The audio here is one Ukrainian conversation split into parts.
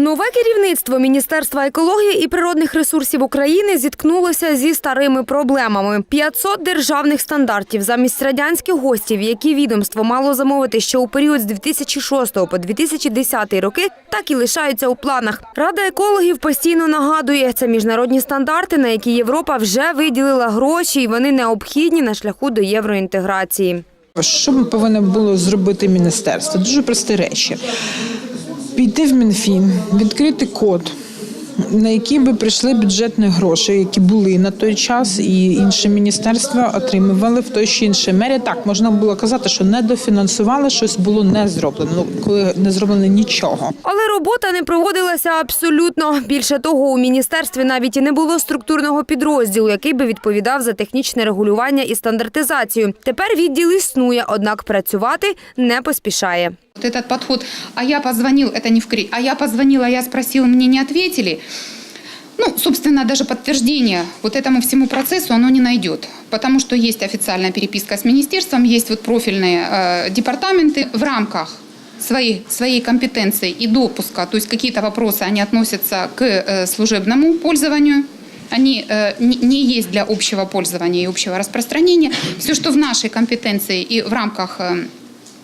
Нове керівництво Міністерства екології і природних ресурсів України зіткнулося зі старими проблемами. 500 державних стандартів замість радянських гостів, які відомство мало замовити ще у період з 2006 по 2010 роки, так і лишаються у планах. Рада екологів постійно нагадує, це міжнародні стандарти, на які Європа вже виділила гроші, і вони необхідні на шляху до євроінтеграції. Що б повинно було зробити міністерство? Дуже прості речі. Піти в Мінфін, відкрити код, на який би прийшли бюджетні гроші, які були на той час, і інші міністерства отримували в той чи іншій мері. Так можна було казати, що недофінансували, щось було не зроблено. Ну коли не зроблено нічого. Але робота не проводилася абсолютно. Більше того, у міністерстві навіть і не було структурного підрозділу, який би відповідав за технічне регулювання і стандартизацію. Тепер відділ існує, однак працювати не поспішає. Вот этот подход, а я позвонил, это не в кри, а я позвонила, я спросил, мне не ответили. Ну, собственно, даже подтверждение вот этому всему процессу оно не найдет, потому что есть официальная переписка с министерством, есть вот профильные э, департаменты в рамках своей, своей компетенции и допуска, то есть какие-то вопросы, они относятся к э, служебному пользованию, они э, не не есть для общего пользования и общего распространения. Все, что в нашей компетенции и в рамках э,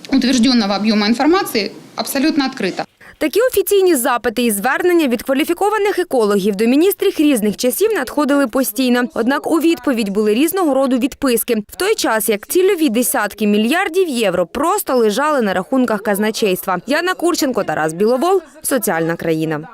утвержденного объема информации, абсолютно открыто. Такі офіційні запити і звернення від кваліфікованих екологів до міністрів різних часів надходили постійно. Однак у відповідь були різного роду відписки. В той час як цільові десятки мільярдів євро просто лежали на рахунках казначейства. Яна Курченко, Тарас Біловол, соціальна країна.